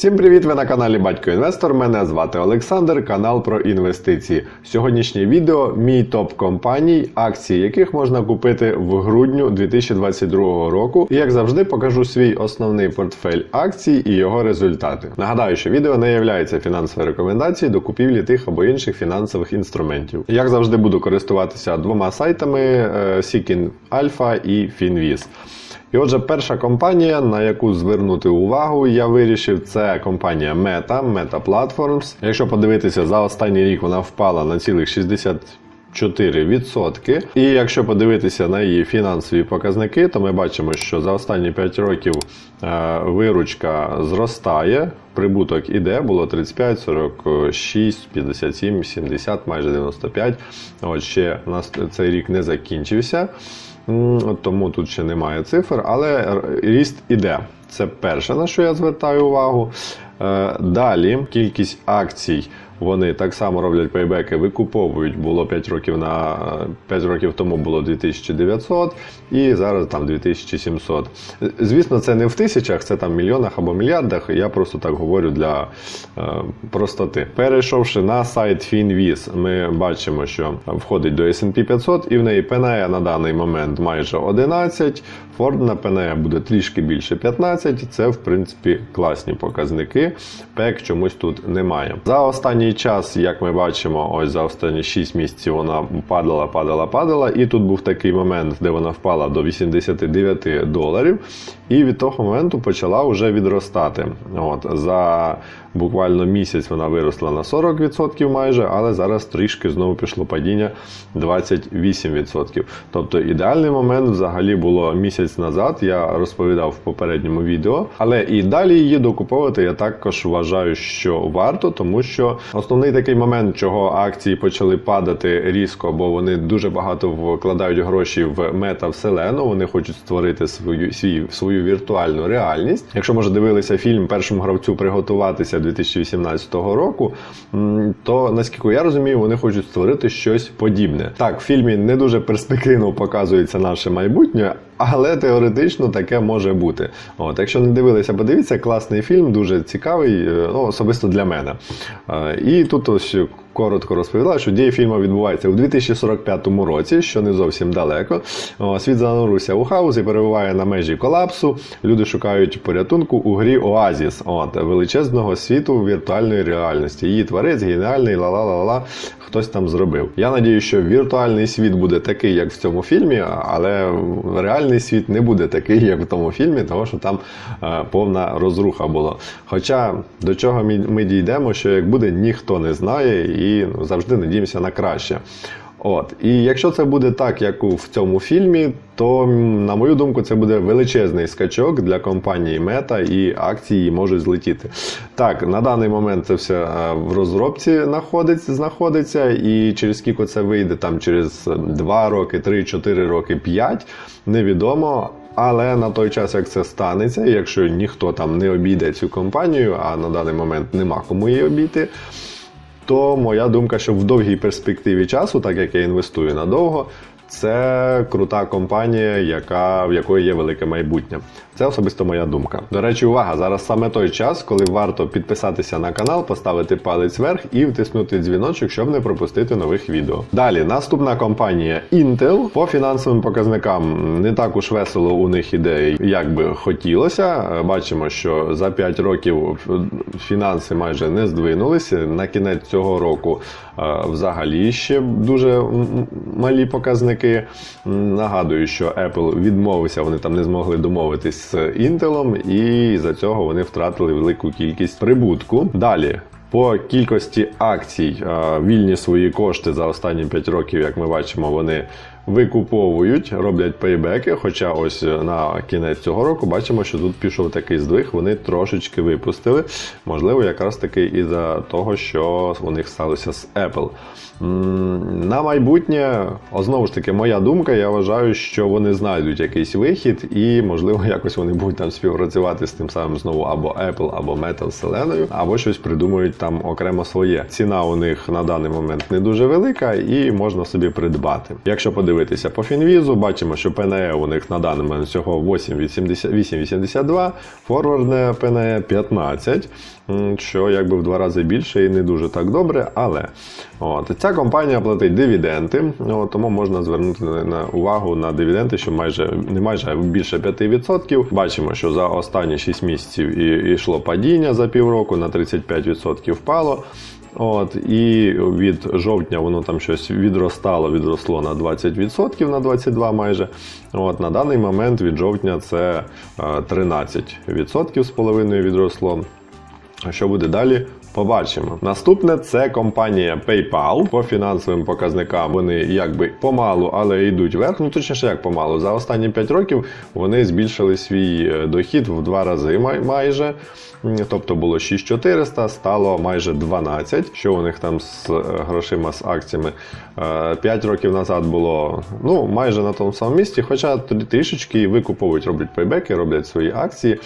Всім привіт! Ви на каналі Батько Інвестор. Мене звати Олександр, канал про інвестиції. Сьогоднішнє відео мій топ компаній, акції яких можна купити в грудню 2022 року. І як завжди, покажу свій основний портфель акцій і його результати. Нагадаю, що відео не є фінансовою рекомендацією до купівлі тих або інших фінансових інструментів. Як завжди, буду користуватися двома сайтами: е, Seeking Alpha і Finviz. І отже, перша компанія, на яку звернути увагу, я вирішив, це компанія Meta, Meta Platforms. Якщо подивитися, за останній рік вона впала на цілих 64%. І якщо подивитися на її фінансові показники, то ми бачимо, що за останні 5 років е, виручка зростає. Прибуток іде, було 35, 46, 57, 70, майже 95. От ще у нас цей рік не закінчився. Тому тут ще немає цифр, але ріст іде. Це перше, на що я звертаю увагу. Е, Далі кількість акцій. Вони так само роблять пейбеки, викуповують. Було 5 років на 5 років тому було 2900 і зараз там 2700. Звісно, це не в тисячах, це там в мільйонах або мільярдах. Я просто так говорю для е, простоти. Перейшовши на сайт Finviz, ми бачимо, що входить до S&P 500 і в неї PNE на даний момент майже 11. Ford на PNE буде трішки більше 15. Це в принципі класні показники. ПЕК чомусь тут немає. За останній час, як ми бачимо, ось за останні 6 місяців вона падала, падала, падала. І тут був такий момент, де вона впала до 89 доларів. І від того моменту почала вже відростати. От за буквально місяць вона виросла на 40% майже, але зараз трішки знову пішло падіння 28%. Тобто ідеальний момент взагалі було місяць назад. Я розповідав в попередньому відео, але і далі її докуповувати я також вважаю, що варто, тому що основний такий момент, чого акції почали падати різко, бо вони дуже багато вкладають гроші в метавселену. Вони хочуть створити свою свій, свою віртуальну реальність. Якщо може дивилися фільм першому гравцю приготуватися 2018 року, то наскільки я розумію, вони хочуть створити щось подібне. Так, в фільмі не дуже перспективно показується наше майбутнє. Але теоретично таке може бути. От, якщо не дивилися, подивіться, класний фільм, дуже цікавий, е, ну, особисто для мене. Е, І тут ось коротко розповідала, що дія фільму відбувається у 2045 році, що не зовсім далеко. Світ занурився у хаос і перебуває на межі колапсу. Люди шукають порятунку у грі Оазіс, от величезного світу віртуальної реальності. Її творець геніальний ла-ла-ла-ла. Хтось там зробив. Я надію, що віртуальний світ буде такий, як в цьому фільмі, але реальний світ не буде такий, як в тому фільмі, тому що там е, повна розруха була. Хоча до чого ми, ми дійдемо, що як буде, ніхто не знає, і ну, завжди надіємося на краще. От, і якщо це буде так, як в цьому фільмі, то на мою думку, це буде величезний скачок для компанії Мета, і акції можуть злетіти. Так, на даний момент це все е, в розробці знаходиться, знаходиться, і через скільки це вийде, там через 2 роки, 3, 4 роки, 5, невідомо. Але на той час, як це станеться, якщо ніхто там не обійде цю компанію, а на даний момент нема кому її обійти, то моя думка, що в довгій перспективі часу, так як я інвестую надовго, це крута компанія, яка, в якої є велике майбутнє. Це особисто моя думка. До речі, увага! Зараз саме той час, коли варто підписатися на канал, поставити палець вверх і втиснути дзвіночок, щоб не пропустити нових відео. Далі, наступна компанія Intel. По фінансовим показникам не так уж весело у них іде, як би хотілося. Бачимо, що за 5 років фінанси майже не здвинулися. На кінець цього року е, взагалі ще дуже малі показники. Нагадую, що Apple відмовився, вони там не змогли домовитись з Intel, і за цього вони втратили велику кількість прибутку. Далі. По кількості акцій вільні свої кошти за останні 5 років, як ми бачимо, вони викуповують, роблять пейбеки. Хоча ось на кінець цього року бачимо, що тут пішов такий здвиг, вони трошечки випустили. Можливо, якраз таки із-за того, що у них сталося з Apple. На майбутнє, знову ж таки, моя думка, я вважаю, що вони знайдуть якийсь вихід, і, можливо, якось вони будуть там співпрацювати з тим самим знову або Apple, або Meta вселеною, або щось придумають там окремо своє. Ціна у них на даний момент не дуже велика і можна собі придбати. Якщо подивитися подивитися по фінвізу, бачимо, що ПНЕ у них на даний момент всього 8,80 8,82, форвардне ПНЕ 15, м, що якби в два рази більше і не дуже так добре. Але от, ця компанія платить дивіденди, от, тому можна звернути на, увагу на дивіденди, що майже не майже а більше 5%. Бачимо, що за останні 6 місяців і, йшло падіння за півроку на 35% впало. От, і від жовтня воно там щось відростало, відросло на 20%, на 22 майже. От, на даний момент від жовтня це е, 13% з половиною відросло. Що буде далі? Побачимо. Наступне це компанія PayPal. По фінансовим показникам вони якби помалу, але йдуть вверх. Ну точніше, як помалу. За останні 5 років вони збільшили свій е, дохід в два рази май- майже. Тобто було 6400, стало майже 12. Що у них там з е, грошима з акціями? 5 років назад було ну майже на тому самому місці, хоча трішечки викуповують, роблять пейбеки, роблять свої акції.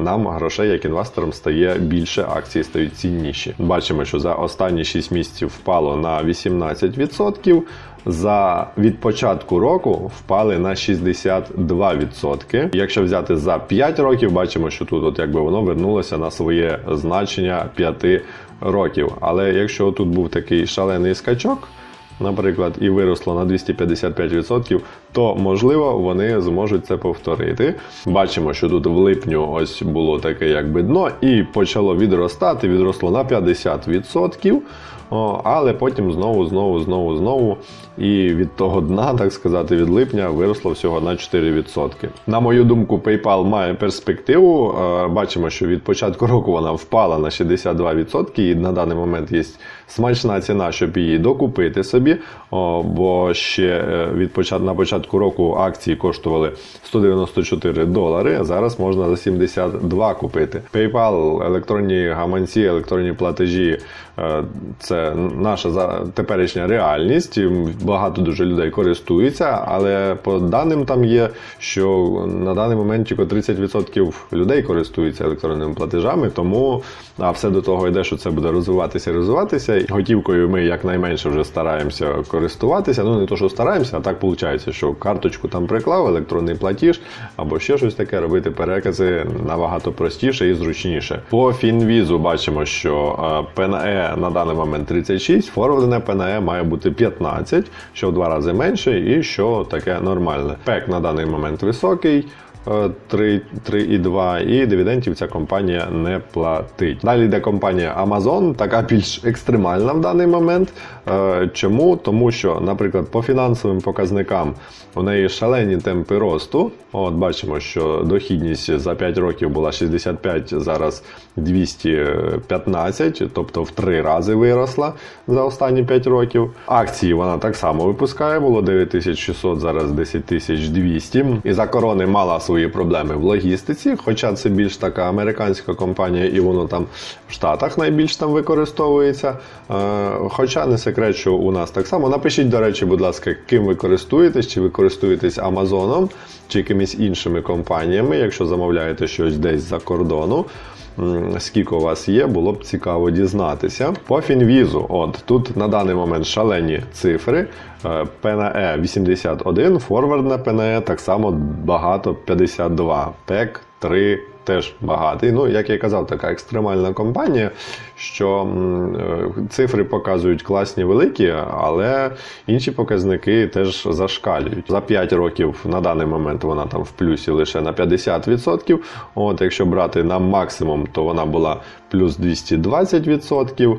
Нам грошей як інвесторам стає більше, акції стають цінніші. Бачимо, що за останні 6 місяців впало на 18%. За від початку року впали на 62%. Якщо взяти за 5 років, бачимо, що тут от якби воно вернулося на своє значення 5 років. Але якщо тут був такий шалений скачок, наприклад, і виросло на 255%, то можливо вони зможуть це повторити. Бачимо, що тут в липню ось було таке якби дно, і почало відростати, відросло на 50%. О, але потім знову, знову, знову, знову. І від того дна, так сказати, від липня виросло всього на 4%. На мою думку, PayPal має перспективу. Е, Бачимо, що від початку року вона впала на 62%, і на даний момент є смачна ціна, щоб її докупити собі. Бо ще е, від почат... на початку року акції коштували 194 долари, а зараз можна за 72 купити. PayPal, електронні гаманці, електронні платежі е, це наша теперішня реальність. Багато дуже людей користуються, але по даним там є, що на даний момент тільки 30% людей користуються електронними платежами, тому а все до того йде, що це буде розвиватися, і розвиватися. Готівкою ми якнайменше вже стараємося користуватися. Ну не то, що стараємося, а так виходить, що карточку там приклав, електронний платіж або ще щось таке робити перекази набагато простіше і зручніше. По фінвізу бачимо, що е, ПНЕ на даний момент 36, форвардене ПНЕ має бути 15, що в два рази менше, і що таке нормальне. ПЕК на даний момент високий. Е, 3, 3,2 і дивідендів ця компанія не платить. Далі йде компанія Amazon, така більш екстремальна в даний момент. Е, Чому? Тому що, наприклад, по фінансовим показникам у неї шалені темпи росту. От бачимо, що дохідність за 5 років була 65, зараз 215, тобто в 3 рази виросла за останні 5 років. Акції вона так само випускає, було 9600, зараз 10200. І за корони мала свої проблеми в логістиці, хоча це більш така американська компанія, і воно там в Штатах найбільш там використовується. Е, Хоча не секрет, що у нас так само. Напишіть, до речі, будь ласка, ким ви користуєтесь, чи ви користуєтесь Амазоном, чи якимись іншими компаніями, якщо замовляєте щось десь за кордону. Скільки у вас є, було б цікаво дізнатися. По фінвізу, от тут на даний момент шалені цифри. Е, ПНЕ 81, форвардна ПНЕ так само багато 52, ПЕК 3 теж багатий. Ну, як я казав, така екстремальна компанія, що е, цифри показують класні великі, але інші показники теж зашкалюють. За 5 років на даний момент вона там в плюсі лише на 50%. От, якщо брати на максимум, то вона була плюс 220%.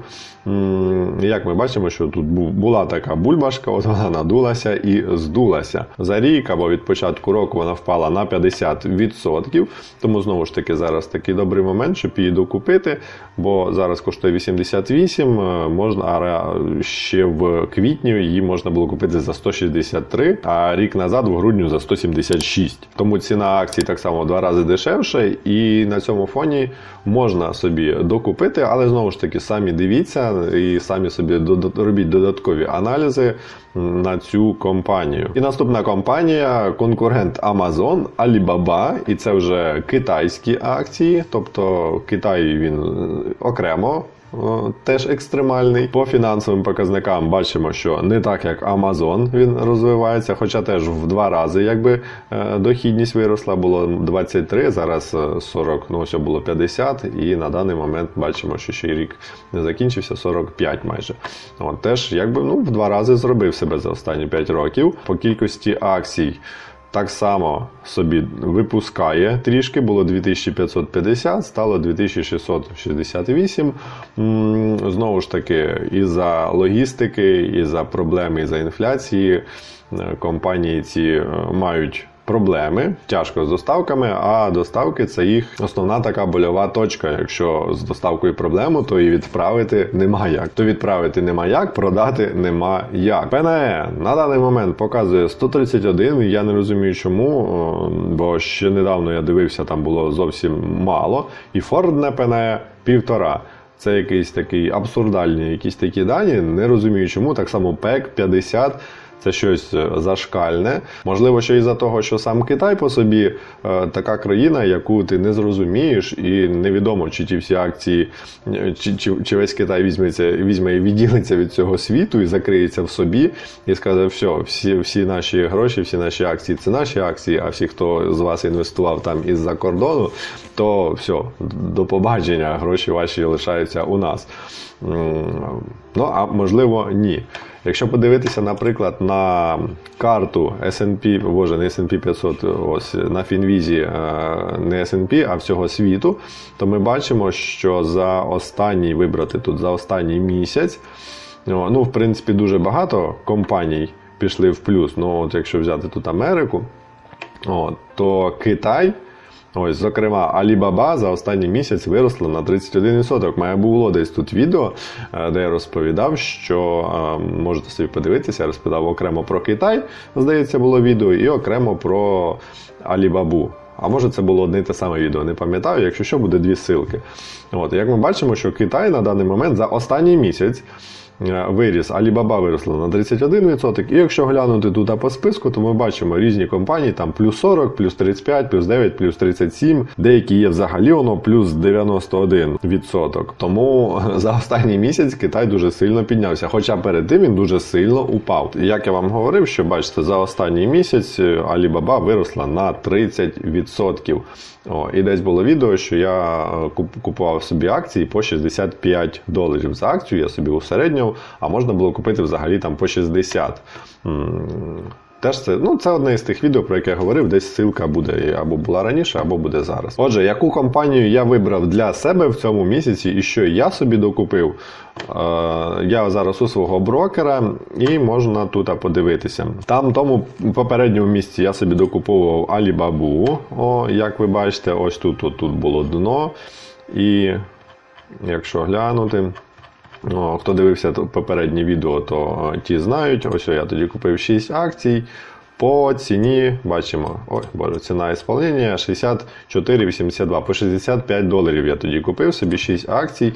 Як ми бачимо, що тут була така бульбашка, от вона надулася і здулася. За рік або від початку року вона впала на 50%. Тому знову ж таки зараз такий добрий момент, щоб її докупити, бо зараз коштує 88, е, можна, а ще в квітні її можна було купити за 163, а рік назад в грудню за 176. Тому ціна акцій так само в два рази дешевше, і на цьому фоні можна собі докупити, але знову ж таки самі дивіться і самі собі робіть додаткові аналізи на цю компанію. І наступна компанія, конкурент Amazon, Alibaba, і це вже китайські акції, тобто Китай він е, окремо теж екстремальний. По фінансовим показникам бачимо, що не так як Amazon він розвивається, хоча теж в два рази якби е, дохідність виросла, було 23, зараз е, 40, ну ось було 50, і на даний момент бачимо, що ще рік не закінчився, 45 майже. От, теж якби ну, в два рази зробив себе за останні 5 років. По кількості акцій так само собі випускає трішки, було 2550, стало 2668. М, Знову ж таки, і за логістики, і за проблеми, і за інфляції е, компанії ці е, мають. Проблеми тяжко з доставками, а доставки це їх основна така больова точка. Якщо з доставкою проблему, то і відправити нема як. То відправити нема як, продати нема як. ПНЕ на даний момент показує 131. Я не розумію, чому, бо ще недавно я дивився, там було зовсім мало. І Фордне ПНЕ півтора. Це якийсь такий абсурдальні, якісь такі дані. Не розумію, чому так само ПЕК 50. Це щось е, зашкальне. Можливо, що із-за того, що сам Китай по собі е, така країна, яку ти не зрозумієш, і невідомо, чи ті всі акції, е, чи, чи, чи весь Китай візьметься, візьме і відділиться від цього світу і закриється в собі, і скаже, все, всі, всі наші гроші, всі наші акції це наші акції, а всі, хто з вас інвестував там із-за кордону, то все, до побачення, гроші ваші лишаються у нас. Ну, а можливо, ні. Якщо подивитися, наприклад, на карту S&P, боже, не S&P 500, ось на Фінвізі, е, не S&P, а всього світу, то ми бачимо, що за останній вибрати тут за останній місяць, ну, в принципі, дуже багато компаній пішли в плюс. Ну, от якщо взяти тут Америку, от, то Китай. Ось, зокрема, Alibaba за останній місяць виросла на 31%. Має було десь тут відео, е, де я розповідав, що е, можете собі подивитися, я розповідав окремо про Китай, здається, було відео, і окремо про Alibaba. А може це було одне і те саме відео, не пам'ятаю, якщо що, буде дві ссылки. От, як ми бачимо, що Китай на даний момент за останній місяць виріс, Alibaba виросла на 31%. І якщо глянути тут по списку, то ми бачимо різні компанії, там плюс 40, плюс 35, плюс 9, плюс 37, деякі є взагалі воно плюс 91%. Тому за останній місяць Китай дуже сильно піднявся. Хоча перед тим він дуже сильно упав. Як я вам говорив, що бачите, за останній місяць е, Alibaba виросла на 30%. О, і десь було відео, що я е, купував собі акції по 65 доларів за акцію. Я собі усереднював, а можна було купити взагалі там по 60. Теж це, ну, це одне із тих відео, про яке я говорив, десь ссылка буде або була раніше, або буде зараз. Отже, яку компанію я вибрав для себе в цьому місяці і що я собі докупив, е, я зараз у свого брокера і можна тут подивитися. Там тому попередньому місці я собі докуповував Alibaba. О, як ви бачите, ось тут, тут, тут було дно. І якщо глянути. Ну, хто дивився попереднє відео, то ті знають. Ось я тоді купив 6 акцій. По ціні бачимо, ой, боже, ціна ісполнення 64,82. По 65 доларів я тоді купив собі 6 акцій.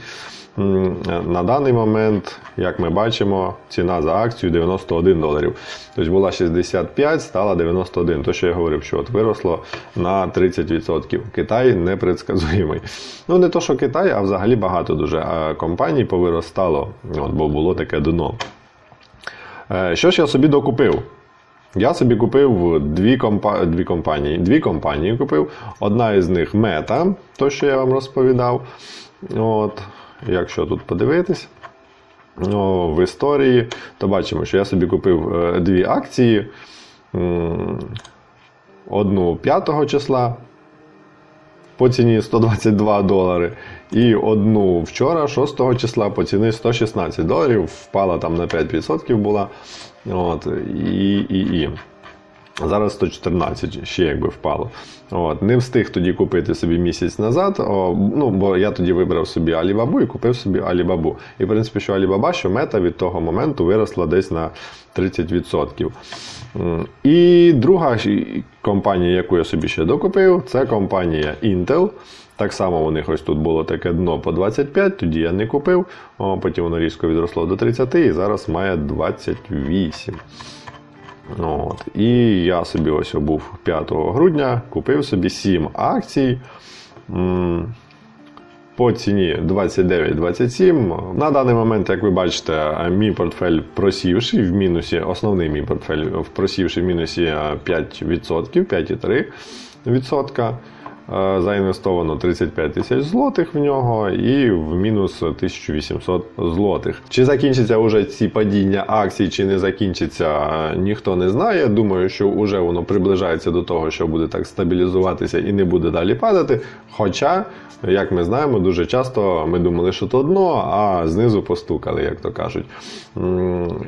На даний момент, як ми бачимо, ціна за акцію 91 доларів. Тобто була 65, стала 91. То, що я говорив, що от виросло на 30%. Китай непредсказуємий. Ну, не то, що Китай, а взагалі багато дуже компаній повиростало, от, бо було таке дно. Е, Що ж я собі докупив? Я собі купив дві, компа... дві компанії. Дві компанії купив. Одна із них Мета, то, що я вам розповідав. От, якщо тут подивитись о, в історії, то бачимо, що я собі купив е, дві акції. Одну 5 числа по ціні 122 долари. І одну вчора, 6 числа, по ціні 116 доларів, впала там на 5% була. От, і, і, і. Зараз 114 ще якби впало. От, не встиг тоді купити собі місяць назад. О, ну, бо я тоді вибрав собі Alibaba і купив собі Alibaba. І в принципі, що Alibaba, що мета від того моменту виросла десь на 30%. І друга компанія, яку я собі ще докупив, це компанія Intel. Так само у них ось тут було таке дно по 25, тоді я не купив, потім воно різко відросло до 30 і зараз має 28. От. І я собі ось був 5 грудня, купив собі 7 акцій. По ціні 29-27. На даний момент, як ви бачите, мій портфель просівший в мінусі, основний мій портфель просівший в мінусі е, 5%, 5,3%. Е, Заінвестовано 35 тисяч злотих в нього і в мінус 1800 злотих. Чи закінчиться вже ці падіння акцій, чи не закінчиться, ніхто не знає. Думаю, що вже воно приближається до того, що буде так стабілізуватися і не буде далі падати. Хоча, як ми знаємо, дуже часто ми думали, що то дно, а знизу постукали, як то кажуть.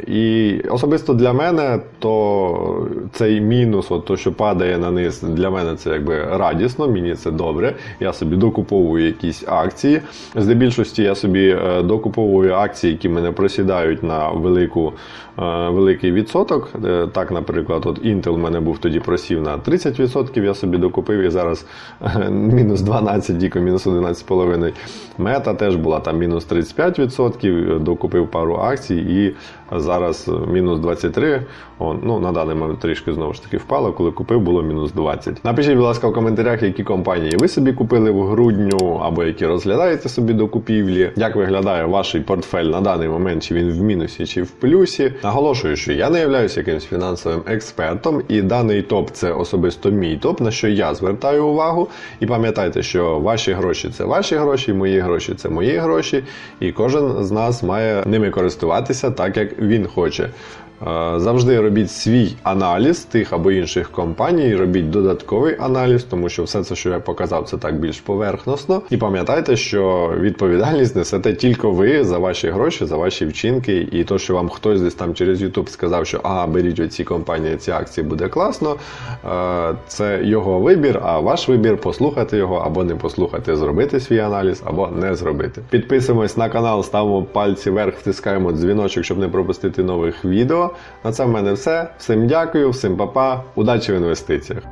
І особисто для мене, то цей мінус, от то, що падає на низ, для мене це якби радісно, мені це добре. Я собі докуповую якісь акції. Здебільшості я собі е, докуповую акції, які мене просідають на велику, е, великий відсоток. Е, Так, наприклад, от Intel в мене був тоді просів на 30%, я собі докупив і зараз мінус 12, Діко мінус 11,5. Мета теж була там мінус 35%, докупив пару акцій і зараз мінус 23. О, ну, на даний момент трішки знову ж таки впало, коли купив, було мінус 20. Напишіть, будь ласка, в коментарях, які компанії ви собі купили в грудню, або які розглядаєте собі до купівлі. Як виглядає ваш портфель на даний момент, чи він в мінусі, чи в плюсі. Наголошую, що я не являюся якимсь фінансовим експертом, і даний топ це особисто мій топ, на що я звертаю увагу. І пам'ятайте, що ваші гроші це ваші гроші, мої гроші це мої гроші, і кожен з нас має ними користуватися так, як він хоче. Завжди робіть свій аналіз тих або інших компаній, робіть додатковий аналіз, тому що все це, що я показав, це так більш поверхносно. І пам'ятайте, що відповідальність несете тільки ви за ваші гроші, за ваші вчинки, і то, що вам хтось десь там через YouTube сказав, що а, беріть оці компанії, ці акції буде класно. е, Це його вибір, а ваш вибір послухати його або не послухати, зробити свій аналіз або не зробити. Підписуємось на канал, ставимо пальці вверх, втискаємо дзвіночок, щоб не пропустити нових На це в мене все. Всім дякую, всім па-па, удачі в інвестиціях.